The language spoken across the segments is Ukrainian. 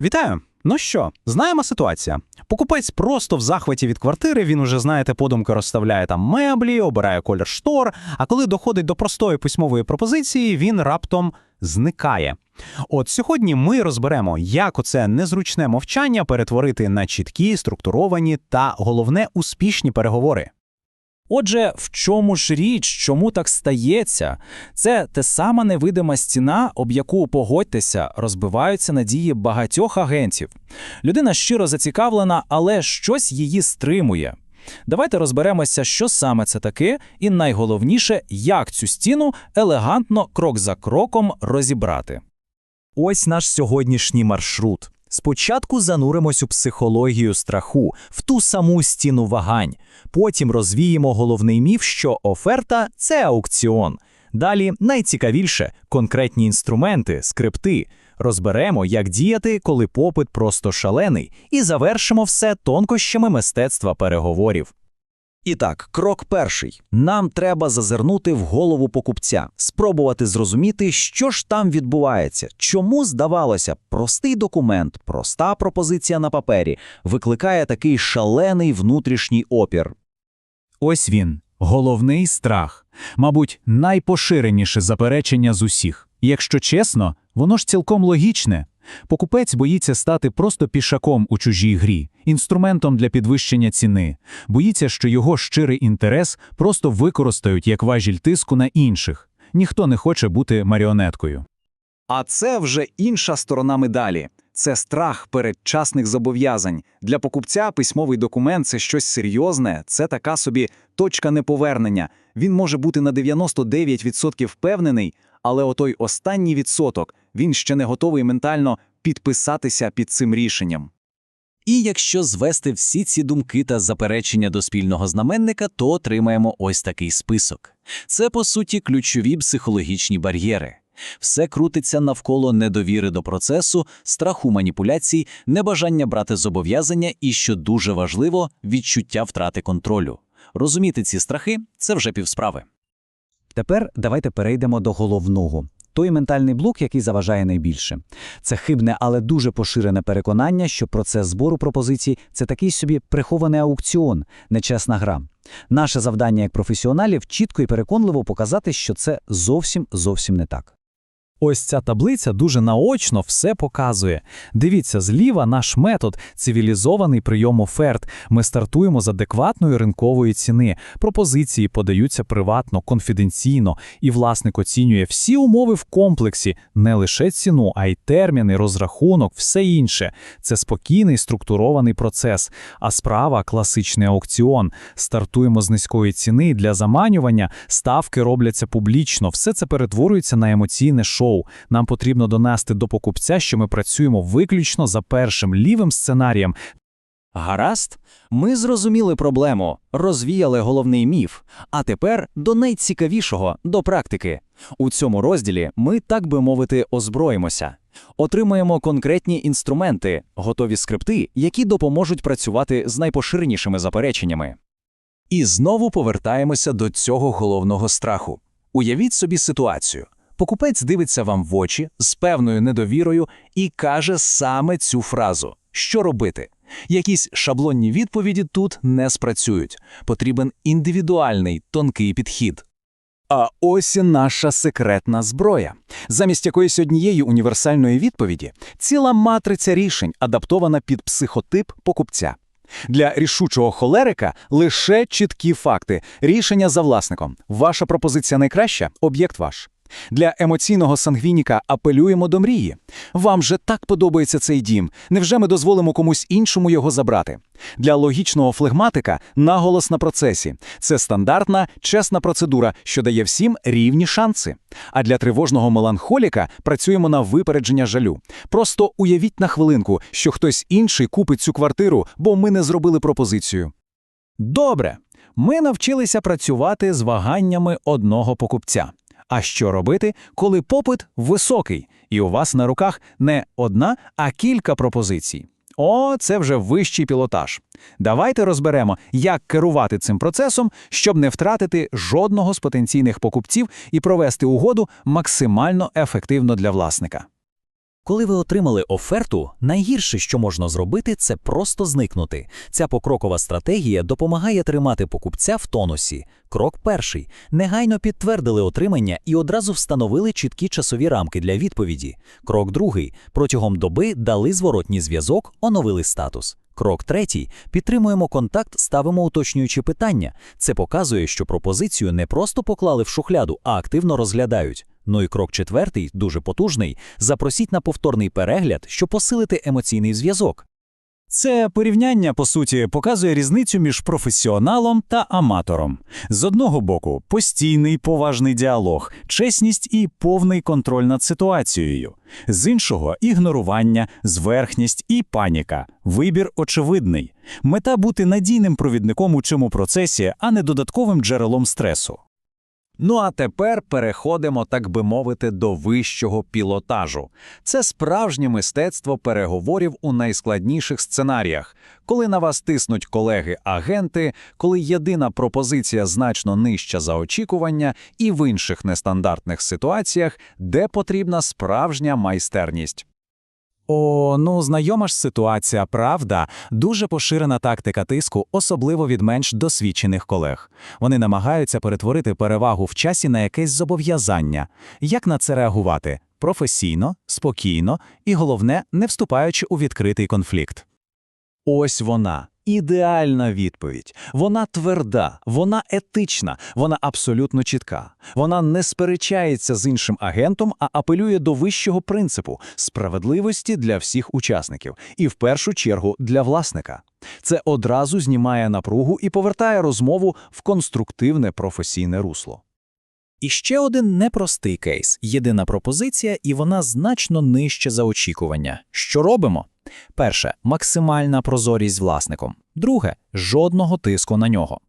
Вітаю! Ну що, знаємо ситуація. Покупець просто в захваті від квартири, він уже, знаєте, подумки розставляє там меблі, обирає колір штор, а коли доходить до простої письмової пропозиції, він раптом зникає. От сьогодні ми розберемо, як оце незручне мовчання перетворити на чіткі, структуровані та, головне, успішні переговори. Отже, в чому ж річ, чому так стається? Це те сама невидима стіна, об яку погодьтеся, розбиваються надії багатьох агентів. Людина щиро зацікавлена, але щось її стримує. Давайте розберемося, що саме це таке, і найголовніше, як цю стіну елегантно крок за кроком розібрати. Ось наш сьогоднішній маршрут. Спочатку зануримось у психологію страху, в ту саму стіну вагань. Потім розвіємо головний міф, що оферта це аукціон. Далі найцікавіше конкретні інструменти, скрипти. Розберемо, як діяти, коли попит просто шалений, і завершимо все тонкощами мистецтва переговорів. І так, крок перший. Нам треба зазирнути в голову покупця, спробувати зрозуміти, що ж там відбувається, чому, здавалося, простий документ, проста пропозиція на папері викликає такий шалений внутрішній опір. Ось він, головний страх, мабуть, найпоширеніше заперечення з усіх. Якщо чесно, воно ж цілком логічне. Покупець боїться стати просто пішаком у чужій грі, інструментом для підвищення ціни, боїться, що його щирий інтерес просто використають як важіль тиску на інших. Ніхто не хоче бути маріонеткою. А це вже інша сторона медалі. Це страх передчасних зобов'язань. Для покупця письмовий документ це щось серйозне, це така собі точка неповернення. Він може бути на 99% впевнений, але отой останній відсоток він ще не готовий ментально підписатися під цим рішенням. І якщо звести всі ці думки та заперечення до спільного знаменника, то отримаємо ось такий список. Це, по суті, ключові психологічні бар'єри. Все крутиться навколо недовіри до процесу, страху маніпуляцій, небажання брати зобов'язання і, що дуже важливо, відчуття втрати контролю. Розуміти ці страхи це вже півсправи. Тепер давайте перейдемо до головного. Той ментальний блок, який заважає найбільше. Це хибне, але дуже поширене переконання, що процес збору пропозицій – це такий собі прихований аукціон, нечесна гра. Наше завдання як професіоналів чітко і переконливо показати, що це зовсім зовсім не так. Ось ця таблиця дуже наочно все показує. Дивіться, зліва наш метод цивілізований прийом оферт. Ми стартуємо з адекватної ринкової ціни. Пропозиції подаються приватно, конфіденційно, і власник оцінює всі умови в комплексі, не лише ціну, а й терміни, розрахунок, все інше. Це спокійний структурований процес. А справа класичний аукціон. Стартуємо з низької ціни для заманювання, ставки робляться публічно. Все це перетворюється на емоційне шоу. Нам потрібно донести до покупця, що ми працюємо виключно за першим лівим сценарієм. Гаразд, ми зрозуміли проблему, розвіяли головний міф. А тепер до найцікавішого, до практики. У цьому розділі ми, так би мовити, озброїмося. Отримаємо конкретні інструменти, готові скрипти, які допоможуть працювати з найпоширенішими запереченнями. І знову повертаємося до цього головного страху. Уявіть собі ситуацію. Покупець дивиться вам в очі з певною недовірою і каже саме цю фразу: що робити? Якісь шаблонні відповіді тут не спрацюють. Потрібен індивідуальний тонкий підхід. А ось і наша секретна зброя. Замість якоїсь однієї універсальної відповіді ціла матриця рішень, адаптована під психотип покупця. Для рішучого холерика лише чіткі факти, рішення за власником. Ваша пропозиція найкраща, об'єкт ваш. Для емоційного сангвініка апелюємо до мрії. Вам же так подобається цей дім. Невже ми дозволимо комусь іншому його забрати? Для логічного флегматика наголос на процесі. Це стандартна, чесна процедура, що дає всім рівні шанси. А для тривожного меланхоліка працюємо на випередження жалю. Просто уявіть на хвилинку, що хтось інший купить цю квартиру, бо ми не зробили пропозицію. Добре, ми навчилися працювати з ваганнями одного покупця. А що робити, коли попит високий, і у вас на руках не одна, а кілька пропозицій? О, це вже вищий пілотаж. Давайте розберемо, як керувати цим процесом, щоб не втратити жодного з потенційних покупців і провести угоду максимально ефективно для власника. Коли ви отримали оферту, найгірше, що можна зробити, це просто зникнути. Ця покрокова стратегія допомагає тримати покупця в тонусі. Крок перший. Негайно підтвердили отримання і одразу встановили чіткі часові рамки для відповіді. Крок другий. Протягом доби дали зворотній зв'язок, оновили статус. Крок третій. Підтримуємо контакт, ставимо уточнюючі питання. Це показує, що пропозицію не просто поклали в шухляду, а активно розглядають. Ну і крок четвертий, дуже потужний. Запросіть на повторний перегляд, щоб посилити емоційний зв'язок. Це порівняння, по суті, показує різницю між професіоналом та аматором. З одного боку, постійний поважний діалог, чесність і повний контроль над ситуацією. З іншого ігнорування, зверхність і паніка. Вибір очевидний. Мета бути надійним провідником у цьому процесі, а не додатковим джерелом стресу. Ну а тепер переходимо, так би мовити, до вищого пілотажу. Це справжнє мистецтво переговорів у найскладніших сценаріях, коли на вас тиснуть колеги-агенти, коли єдина пропозиція значно нижча за очікування, і в інших нестандартних ситуаціях, де потрібна справжня майстерність. О, ну знайома ж ситуація, правда, дуже поширена тактика тиску, особливо від менш досвідчених колег. Вони намагаються перетворити перевагу в часі на якесь зобов'язання. Як на це реагувати? Професійно, спокійно і, головне, не вступаючи у відкритий конфлікт. Ось вона. Ідеальна відповідь. Вона тверда, вона етична, вона абсолютно чітка. Вона не сперечається з іншим агентом, а апелює до вищого принципу справедливості для всіх учасників і в першу чергу для власника. Це одразу знімає напругу і повертає розмову в конструктивне професійне русло. І ще один непростий кейс. Єдина пропозиція, і вона значно нижче за очікування. Що робимо? Перше максимальна прозорість з власником. Друге жодного тиску на нього.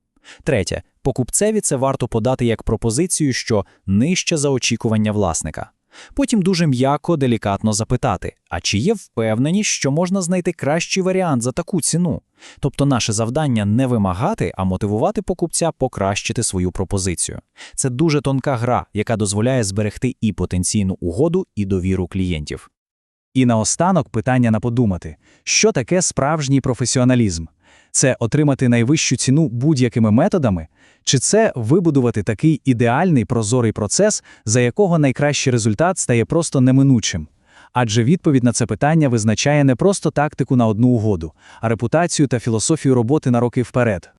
Третє покупцеві це варто подати як пропозицію, що нижче за очікування власника. Потім дуже м'яко, делікатно запитати: а чи є впевненість, що можна знайти кращий варіант за таку ціну? Тобто наше завдання не вимагати, а мотивувати покупця покращити свою пропозицію. Це дуже тонка гра, яка дозволяє зберегти і потенційну угоду, і довіру клієнтів. І наостанок питання на подумати, що таке справжній професіоналізм? Це отримати найвищу ціну будь-якими методами? Чи це вибудувати такий ідеальний прозорий процес, за якого найкращий результат стає просто неминучим? Адже відповідь на це питання визначає не просто тактику на одну угоду, а репутацію та філософію роботи на роки вперед.